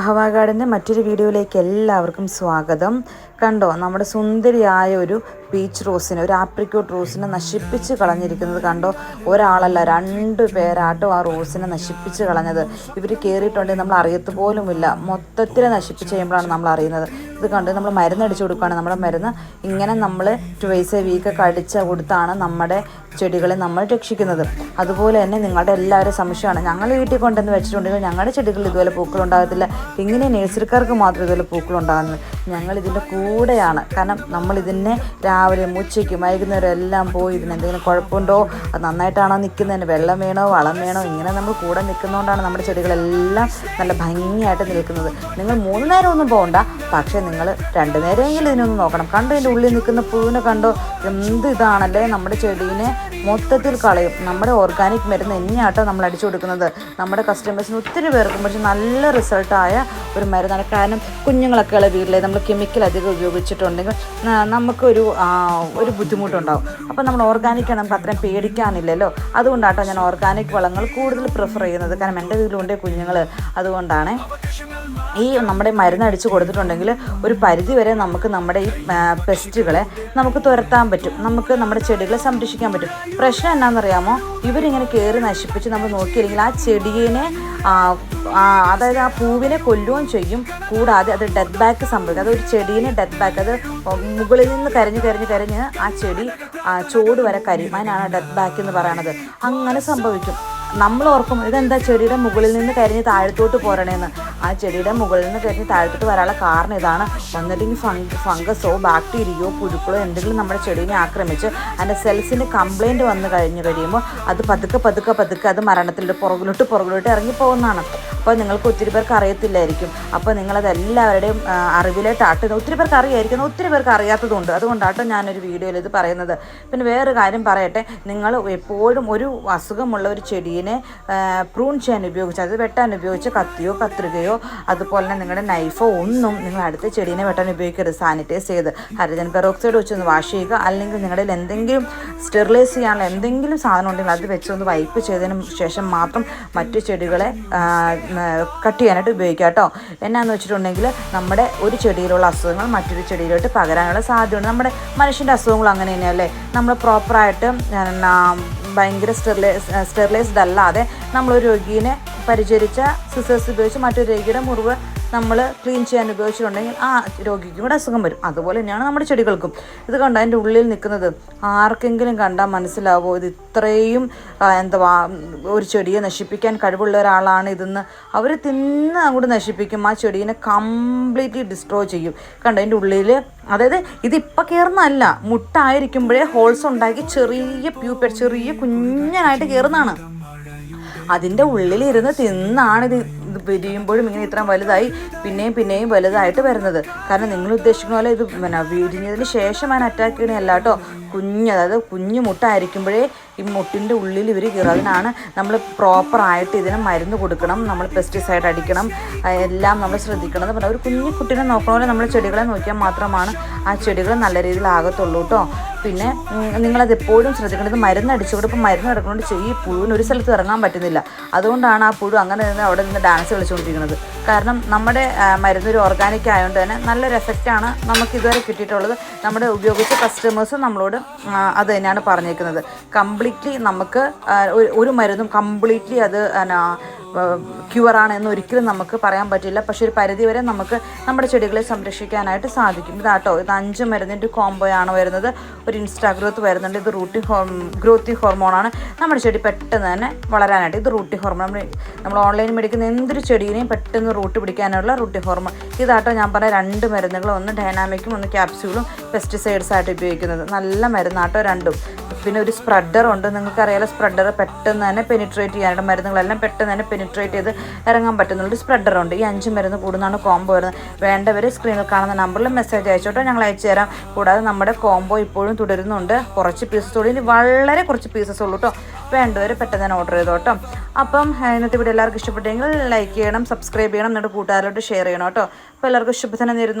അഹവാ ഗാർഡന്റെ മറ്റൊരു വീഡിയോയിലേക്ക് എല്ലാവർക്കും സ്വാഗതം. കണ്ടോ നമ്മുടെ സുന്ദരിയായ ഒരു പീച്ച് റോസിനെ ഒരു ആപ്രിക്കോട്ട് റോസിനെ നശിപ്പിച്ച് കളഞ്ഞിരിക്കുന്നത് കണ്ടോ? ഒരാളല്ല രണ്ട് പേരാട്ടോ ആ റോസിനെ നശിപ്പിച്ച് കളഞ്ഞത്. ഇവർ കയറിയിട്ടുണ്ടെങ്കിൽ നമ്മൾ അറിയത്ത് പോലുമില്ല. മൊത്തത്തിൽ നശിപ്പിച്ച് കഴിയുമ്പോഴാണ് നമ്മൾ അറിയുന്നത്. ഇത് കണ്ട് നമ്മൾ മരുന്ന് അടിച്ചു കൊടുക്കുകയാണ് നമ്മുടെ മരുന്ന് ഇങ്ങനെ നമ്മൾ ട്വൈസ് എ വീക്ക് കടിച്ച കൊടുത്താണ് നമ്മുടെ ചെടികളെ നമ്മൾ രക്ഷിക്കുന്നത്. അതുപോലെ തന്നെ നിങ്ങളുടെ എല്ലാവരും സംശയമാണ്. ഞങ്ങൾ വീട്ടിൽ കൊണ്ടുവന്ന് വെച്ചിട്ടുണ്ടെങ്കിൽ ഞങ്ങളുടെ ചെടികളിൽ ഇതുപോലെ പൂക്കൾ ഉണ്ടാകത്തില്ല. ഇങ്ങനെ നേഴ്സറിക്കാർക്ക് മാത്രം ഇതുപോലെ പൂക്കൾ ഉണ്ടാകുന്നത്. ഞങ്ങൾ ഇതിന്റെ കൂടെയാണ്. കാരണം നമ്മൾ ഇതിനെ രാവിലെ മുച്ചയ്ക്ക് വൈകുന്നേരം എല്ലാം പോയി ഇതിന് എന്തെങ്കിലും കുഴപ്പമുണ്ടോ? അത് നന്നായിട്ടാണോ നിൽക്കുന്നതിന്? വെള്ളം വേണോ? വളം വേണോ? ഇങ്ങനെ നമ്മൾ കൂടെ നിൽക്കുന്നതുകൊണ്ടാണ് നമ്മുടെ ചെടികളെല്ലാം നല്ല ഭംഗിയായിട്ട് നിൽക്കുന്നത്. നിങ്ങൾ മൂന്ന് നേരം ഒന്നും പോകണ്ട. പക്ഷേ നിങ്ങൾ രണ്ട് നേരമെങ്കിലും ഇതിനൊന്ന് നോക്കണം. കണ്ടോ ഇതിന്റെ ഉള്ളിൽ നിൽക്കുന്ന പൂവിനെ കണ്ടോ? എന്ത് ഇതാണല്ലേ നമ്മുടെ ചെടീനെ മൊത്തത്തിൽ കളയും. നമ്മുടെ ഓർഗാനിക് മരുന്ന് എന്നെയാട്ടോ നമ്മൾ അടിച്ചു കൊടുക്കുന്നത്. നമ്മുടെ കസ്റ്റമേഴ്സിന് ഒത്തിരി പേർക്കും പക്ഷെ നല്ല റിസൾട്ടായ ഒരു മരുന്നാണ്. കാരണം കുഞ്ഞുങ്ങളൊക്കെ ഉള്ള വീട്ടിലെ നമ്മൾ കെമിക്കൽ അധികം ഉപയോഗിച്ചിട്ടുണ്ടെങ്കിൽ നമുക്കൊരു ഒരു ബുദ്ധിമുട്ടുണ്ടാവും. അപ്പോൾ നമ്മൾ ഓർഗാനിക്കാണ് നമുക്ക് അത്രയും പേടിക്കാനില്ലല്ലോ. അതുകൊണ്ടാട്ടോ ഞാൻ ഓർഗാനിക് വളങ്ങൾ കൂടുതൽ പ്രിഫർ ചെയ്യുന്നത്. കാരണം എന്റെ വീട്ടിലുണ്ട് കുഞ്ഞുങ്ങൾ അതുകൊണ്ടാണ്. ഈ നമ്മുടെ മരുന്ന് അടിച്ചു കൊടുത്തിട്ടുണ്ടെങ്കിൽ ഒരു പരിധി വരെ നമുക്ക് നമ്മുടെ ഈ പെസ്റ്റുകളെ നമുക്ക് തുരത്താൻ പറ്റും. നമുക്ക് നമ്മുടെ ചെടികളെ സംരക്ഷിക്കാൻ പറ്റും. പ്രശ്നം എന്നാണെന്നറിയാമോ ഇവരിങ്ങനെ കയറി നശിപ്പിച്ച് നമ്മൾ നോക്കിയില്ലെങ്കിൽ ആ ആ, അതായത് ആ പൂവിനെ കൊല്ലുകയും ചെയ്യും. കൂടാതെ അത് ഡെത്ത് ബാക്ക് സംഭവിക്കും. അതൊരു ചെടീനെ ഡെത്ത് ബാക്ക് അത് മുകളിൽ നിന്ന് കരഞ്ഞ് കരഞ്ഞ് കരഞ്ഞ് ആ ചെടി ചോട് വരെ കരിയും അതിനാണ് ഡെത്ത് ബാക്ക് എന്ന് പറയണത്. അങ്ങനെ സംഭവിക്കും. നമ്മൾ ഓർക്കും ഇതെന്താ ചെടിയുടെ മുകളിൽ നിന്ന് കരിഞ്ഞ് താഴത്തോട്ട് പോരണേന്ന്. ആ ചെടിയുടെ മുകളിൽ നിന്ന് കയറ്റി താഴത്തോട്ട് വരാനുള്ള കാരണം ഇതാണ്. വന്നിട്ടെങ്കിൽ ഫംഗ് ഫംഗസോ ബാക്ടീരിയയോ പുഴുക്കളോ എന്തെങ്കിലും നമ്മുടെ ചെടീനെ ആക്രമിച്ച് അതിന്റെ സെൽസിന് കംപ്ലൈന്റ് വന്ന് കഴിഞ്ഞ് കഴിയുമ്പോൾ അത് പതുക്കെ പതുക്കെ പതുക്കെ അത് മരണത്തിലോട്ട് പുറകിലോട്ട് പുറകിലോട്ട് ഇറങ്ങി പോകുന്നതാണ് അപ്പോൾ നിങ്ങൾക്ക് ഒത്തിരി പേർക്ക് അറിയത്തില്ലായിരിക്കും. അപ്പോൾ നിങ്ങളത് എല്ലാവരുടെയും ആ, അറിവിലേട്ടാട്ട് ഒത്തിരി പേർക്ക് അറിയായിരിക്കും. ഒത്തിരി പേർക്ക് അറിയാത്തതുണ്ട്. അതുകൊണ്ടാട്ടോ ഞാനൊരു വീഡിയോയിൽ ഇത് പറയുന്നത്. പിന്നെ വേറൊരു കാര്യം പറയട്ടെ. നിങ്ങൾ എപ്പോഴും ഒരു അസുഖമുള്ള ഒരു ചെടീനെ പ്രൂൺ ചെയ്യാൻ ഉപയോഗിച്ച് അത് വെട്ടാൻ ഉപയോഗിച്ച് കത്തിയോ കത്രികയോ അതുപോലെ തന്നെ നിങ്ങളുടെ നൈഫോ ഒന്നും നിങ്ങൾ അടുത്ത ചെടീനെ വെട്ടാൻ ഉപയോഗിക്കരുത്. സാനിറ്റൈസ് ചെയ്ത് ഹൈഡ്രജൻ പെറോക്സൈഡ് വെച്ചൊന്ന് വാഷ് ചെയ്യുക. അല്ലെങ്കിൽ നിങ്ങളുടെ എന്തെങ്കിലും സ്റ്റെറിലൈസ് ചെയ്യാനുള്ള എന്തെങ്കിലും സാധനം ഉണ്ടെങ്കിൽ അത് വെച്ച് ഒന്ന് വൈപ്പ് ചെയ്തതിന് ശേഷം മാത്രം മറ്റു ചെടികളെ കട്ട് ചെയ്യാനായിട്ട് ഉപയോഗിക്കുക കേട്ടോ. എന്നാന്ന് വെച്ചിട്ടുണ്ടെങ്കിൽ നമ്മുടെ ഒരു ചെടിയിലുള്ള അസുഖങ്ങൾ മറ്റൊരു ചെടിയിലോട്ട് പകരാനുള്ള സാധ്യതയുണ്ട്. നമ്മുടെ മനുഷ്യന്റെ അസുഖങ്ങൾ അങ്ങനെ തന്നെയല്ലേ നമ്മൾ പ്രോപ്പറായിട്ട് ഭയങ്കര സ്റ്റെറിലൈസ് സ്റ്റെറിലൈസ്ഡ് അല്ലാതെ നമ്മളൊരു രോഗീനെ പരിചരിച്ച സിസേഴ്സ് ഉപയോഗിച്ച് മറ്റൊരു രോഗിയുടെ മുറിവ് നമ്മൾ ക്ലീൻ ചെയ്യാൻ ഉപയോഗിച്ചിട്ടുണ്ടെങ്കിൽ ആ രോഗിക്കും കൂടെ അസുഖം വരും. അതുപോലെ തന്നെയാണ് നമ്മുടെ ചെടികൾക്കും. ഇത് കണ്ട? അതിന്റെ ഉള്ളിൽ നിൽക്കുന്നത്. ആർക്കെങ്കിലും കണ്ടാൽ മനസ്സിലാവോ? ഇത് ഇത്രയും എന്താ ഒരു ചെടിയെ നശിപ്പിക്കാൻ കഴിവുള്ള ഒരാളാണ് ഇതെന്ന്. അവർ തിന്ന് അങ്ങോട്ട് നശിപ്പിക്കും. ആ ചെടീനെ കംപ്ലീറ്റ്ലി ഡിസ്ട്രോയ് ചെയ്യും. കണ്ട? അതിന്റെ ഉള്ളിൽ അതായത് ഇതിപ്പോൾ കയറുന്നതല്ല മുട്ടായിരിക്കുമ്പോഴേ ഹോൾസ് ഉണ്ടാക്കി ചെറിയ പ്യൂപ്പർ ചെറിയ കുഞ്ഞനായിട്ട് കയറുന്നതാണ് അതിന്റെ ഉള്ളിലിരുന്ന് തിന്നാണ് ഇത് ഇത് വിരിയുമ്പോഴും ഇങ്ങനെ ഇത്രയും വലുതായി പിന്നെയും പിന്നെയും വലുതായിട്ട് വരുന്നത്. കാരണം നിങ്ങൾ ഉദ്ദേശിക്കുന്ന പോലെ ഇത് പിന്നെ വിരിഞ്ഞതിന് ശേഷം ഞാൻ അറ്റാക്ക് ചെയ്യണമല്ല കേട്ടോ കുഞ്ഞ് അതായത് കുഞ്ഞു മുട്ടായിരിക്കുമ്പോഴേ ഈ മുട്ടിന്റെ ഉള്ളിൽ ഇവർ കയറും. അതിനാണ് നമ്മൾ പ്രോപ്പറായിട്ട് ഇതിന് മരുന്ന് കൊടുക്കണം നമ്മൾ പെസ്റ്റിസൈഡ് അടിക്കണം എല്ലാം നമ്മൾ ശ്രദ്ധിക്കണം എന്ന് പറഞ്ഞാൽ ഒരു കുഞ്ഞു കുട്ടീനെ നോക്കണ പോലെ നമ്മൾ ചെടികളെ നോക്കിയാൽ മാത്രമാണ് ആ ചെടികൾ നല്ല രീതിയിലാകത്തുള്ളൂ കേട്ടോ പിന്നെ നിങ്ങളത് എപ്പോഴും ശ്രദ്ധിക്കണം. ഇത് മരുന്ന് അടിച്ചു ഇപ്പോൾ മരുന്ന് കിടക്കുന്നതുകൊണ്ട് ഈ പുഴുവിന് ഒരു സ്ഥലത്ത് ഇറങ്ങാൻ പറ്റുന്നില്ല. അതുകൊണ്ടാണ് ആ പുഴു അങ്ങനെ നിന്ന് അവിടെ നിന്ന് ഡാൻസ് കളിച്ചുകൊണ്ടിരിക്കുന്നത് കാരണം നമ്മുടെ മരുന്നൊരു ഓർഗാനിക് ആയതുകൊണ്ട് തന്നെ നല്ലൊരു എഫക്റ്റാണ് നമുക്ക് ഇതുവരെ കിട്ടിയിട്ടുള്ളത്. നമ്മുടെ ഉപയോഗിച്ച കസ്റ്റമേഴ്സും നമ്മളോട് അത് തന്നെയാണ് പറഞ്ഞേക്കുന്നത്. കംപ്ലീറ്റ്ലി നമുക്ക് ഒരു- മരുന്നും കംപ്ലീറ്റ്ലി അത് ക്യൂറാണ് എന്ന് ഒരിക്കലും നമുക്ക് പറയാൻ പറ്റില്ല. പക്ഷെ ഒരു പരിധി വരെ നമുക്ക് നമ്മുടെ ചെടികളെ സംരക്ഷിക്കാനായിട്ട് സാധിക്കും. ഇതാട്ടോ ഇത് അഞ്ച് മരുന്നിന്റെ കോംബോയാണ് വരുന്നത്. ഒരു ഇൻസ്റ്റാ ഗ്രോത്ത് വരുന്നുണ്ട്. ഇത് റൂട്ടി ഹോ ഗ്രോത്തി ഹോർമോണാണ് നമ്മുടെ ചെടി പെട്ടെന്ന് തന്നെ വളരാനായിട്ട് ഇത് റൂട്ടി ഹോർമോൺ നമ്മൾ നമ്മൾ ഓൺലൈനിൽ മേടിക്കുന്ന എന്തൊരു ചെടീനെയും പെട്ടെന്ന് റൂട്ട് പിടിക്കാനുള്ള റൂട്ടി ഹോർമോൺ ഇതാട്ടോ ഞാൻ പറഞ്ഞ രണ്ട് മരുന്നുകൾ ഒന്ന് ഡൈനാമിക്കും ഒന്ന് ക്യാപ്സ്യൂളും പെസ്റ്റിസൈഡ്സ് ആയിട്ട് ഉപയോഗിക്കുന്നത്. നല്ല മരുന്നാട്ടോ രണ്ടും. പിന്നെ ഒരു സ്പ്രെഡർ ഉണ്ട്. നിങ്ങൾക്ക് അറിയാലോ സ്പ്രെഡർ പെട്ടെന്ന് തന്നെ പെനിട്രേറ്റ് ചെയ്യാനായിട്ട് മരുന്നുകളെല്ലാം പെട്ടെന്ന് തന്നെ പെനിട്രേറ്റ് ചെയ്ത് ഇറങ്ങാൻ പറ്റുന്നുള്ളൊരു സ്പ്രെഡർ ഉണ്ട്. ഈ അഞ്ച് മരുന്ന് കൂടുന്നതാണ് കോംബോ വരുന്നത്. വേണ്ടവർ സ്ക്രീനിൽ കാണുന്ന നമ്പറിൽ മെസ്സേജ് അയച്ചോട്ടോ ഞങ്ങൾ അയച്ചു തരാം. കൂടാതെ നമ്മുടെ കോംബോ ഇപ്പോഴും തുടരുന്നുണ്ട്. കുറച്ച് പീസസ് ഉള്ളൂ ഇനി വളരെ കുറച്ച് പീസസ് ഉള്ളൂ കേട്ടോ വേണ്ടവർ പെട്ടെന്ന് തന്നെ ഓർഡർ ചെയ്തോട്ടോ. അപ്പം ഇന്നത്തെ വീഡിയോ എല്ലാവർക്കും ഇഷ്ടപ്പെട്ടെങ്കിൽ ലൈക്ക് ചെയ്യണം സബ്സ്ക്രൈബ് ചെയ്യണം എന്നിട്ട് കൂട്ടുകാരോട്ട് ഷെയർ ചെയ്യണം കേട്ടോ അപ്പോൾ എല്ലാവർക്കും ശുഭദിനം നേരുന്നു